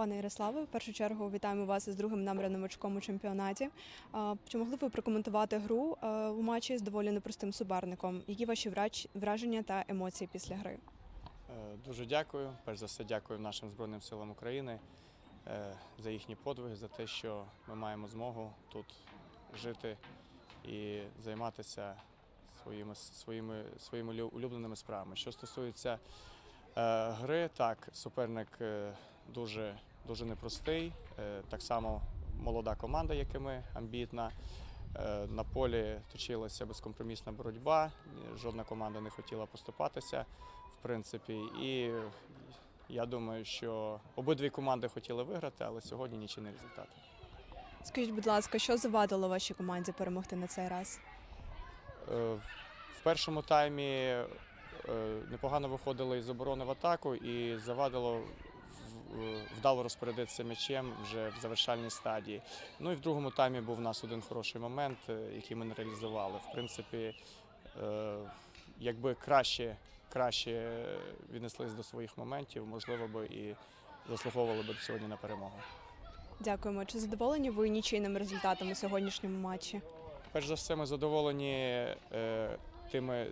Пане Ярославе, в першу чергу вітаємо вас із другим набраним очком у чемпіонаті. Чи могли б ви прокоментувати гру е, у матчі з доволі непростим суперником? Які ваші враження та емоції після гри? Е, Дуже дякую. Перш за все, дякую нашим Збройним силам України е, за їхні подвиги, за те, що ми маємо змогу тут жити і займатися своїми, своїми, своїми лю- улюбленими справами. Що стосується гри, так, суперник дуже, дуже непростий. Е, так само молода команда, як і ми, амбітна. Е, На полі точилася безкомпромісна боротьба. Жодна команда не хотіла поступатися в принципі. І я думаю, що обидві команди хотіли виграти, але сьогодні нічийний результат. Скажіть, будь ласка, що завадило вашій команді перемогти на цей раз? Е, В першому таймі непогано виходили із оборони в атаку і завадило вдало розпорядитися м'ячем вже в завершальній стадії. Ну і в другому таймі був у нас один хороший момент, е, який ми не реалізували. В принципі, е, якби краще, краще віднеслись до своїх моментів, можливо би і заслуговували би сьогодні на перемогу. Дякуємо. Чи задоволені ви нічийним результатом у сьогоднішньому матчі? Перш за все, ми задоволені е, тими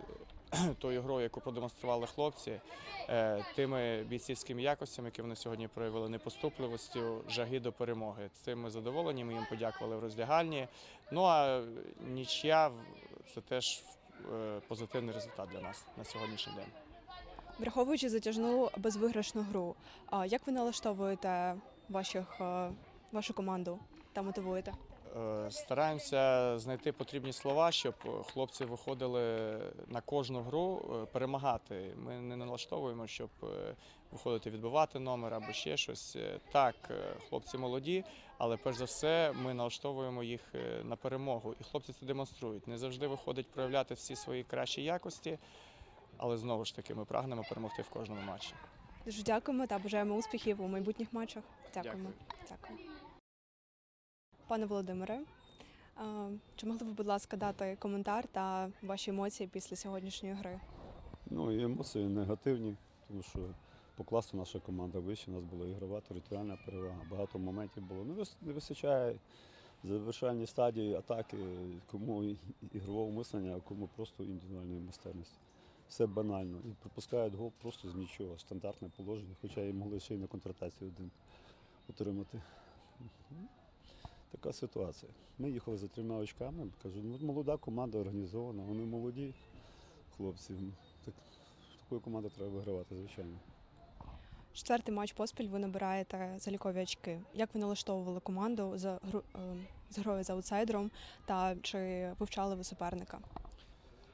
тою грою, яку продемонстрували хлопці, е, тими бійцівськими якостями, які вони сьогодні проявили, непоступливостю, жаги до перемоги. Цим ми задоволені. Ми їм подякували в роздягальні. Ну а нічия це теж е, позитивний результат для нас на сьогоднішній день. Враховуючи затяжну безвиграшну гру, як ви налаштовуєте ваших, е, вашу команду та мотивуєте? Е, Стараємося знайти потрібні слова, щоб хлопці виходили на кожну гру е, перемагати. Ми не налаштовуємо, щоб е, виходити відбивати номер або ще щось. Так, хлопці молоді, але перш за все ми налаштовуємо їх на перемогу. І хлопці це демонструють. Не завжди виходить проявляти всі свої кращі якості, але знову ж таки ми прагнемо перемогти в кожному матчі. Дуже дякуємо та бажаємо успіхів у майбутніх матчах. Дякуємо. Дякую. Пане Володимире, чи могли б, будь ласка, дати коментар та ваші емоції після сьогоднішньої гри? Ну і емоції негативні, тому що по класу наша команда вища, у нас була ігрова, територіальна перевага. Багато моментів було. Ну, не вистачає в завершальній стадії атаки, кому ігрового мислення, а кому просто індивідуальної майстерності. Все банально. І пропускають гол просто з нічого, стандартне положення, хоча і могли ще й на контратації один отримати. Така ситуація. Ми їхали за трьома очками. Кажу, ну молода команда організована, вони молоді хлопці. Так, такою командою треба вигравати, звичайно. Четвертий матч поспіль ви набираєте залікові очки. Як ви налаштовували команду за гру е, з грою за аутсайдером та чи вивчали ви суперника?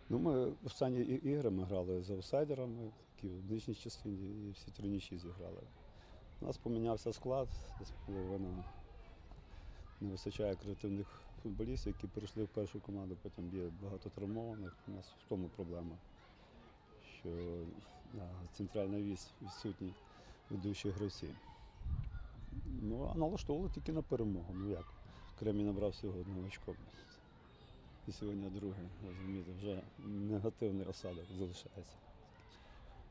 Ну, ми останні ігри ми грали з аутсайдерами, які в нижній частині, і всі три нічі зіграли. У нас помінявся склад, десь половина не вистачає креативних футболістів, які перейшли в першу команду, потім є багато травмованих. У нас в тому проблема, що на центральна вісь відсутні ведучі гравці. Ну, а налаштовували тільки на перемогу. Ну як? Кремінь набрав всього одне очко. І сьогодні друге, розумієте, вже негативний осадок залишається.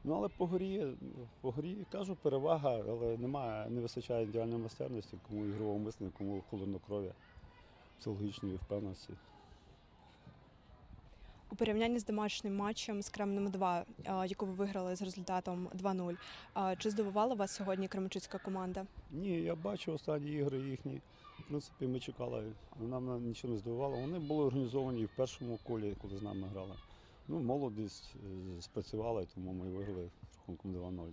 Ну, але по горі, по горі кажу, перевага, але немає, не вистачає ідеальної майстерності, кому ігрового мислення, кому холоднокров'я, психологічної впевненості. У порівнянні з домашнім матчем з Кремнем 2, е, яку ви виграли з результатом 2-0, е, чи здивувала вас сьогодні Кременчуцька команда? Ні, я бачу останні ігри їхні. В принципі, ми чекали, нам нічого не здивувало. Вони були організовані і в першому колі, коли з нами грали. Ну, молодість е, спрацювала, тому ми виграли рахунком 2-0.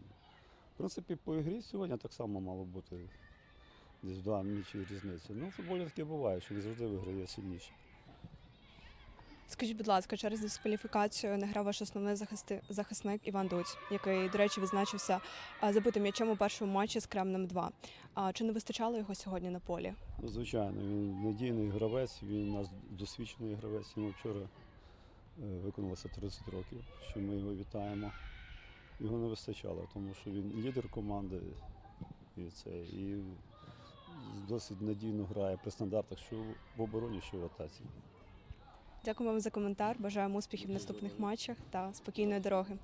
В принципі, по ігрі сьогодні так само мало бути десь два м'ячі різниця. Ну, в футболі таке буває, що не завжди виграє сильніше. Скажіть, будь ласка, через дискваліфікацію не грав ваш основний захисти- захисник Іван Дуць, який, до речі, відзначився е, забитим м'ячем у першому матчі з Кремнем 2. А чи не вистачало його сьогодні на полі? Ну, звичайно, він надійний гравець, він у нас досвідчений гравець. Йому вчора виконалося 30 років, що ми його вітаємо. Його не вистачало, тому що він лідер команди і, це, і досить надійно грає при стандартах, що в обороні, що в атаці. Дякую вам за коментар. Бажаємо успіхів в наступних матчах та спокійної дороги.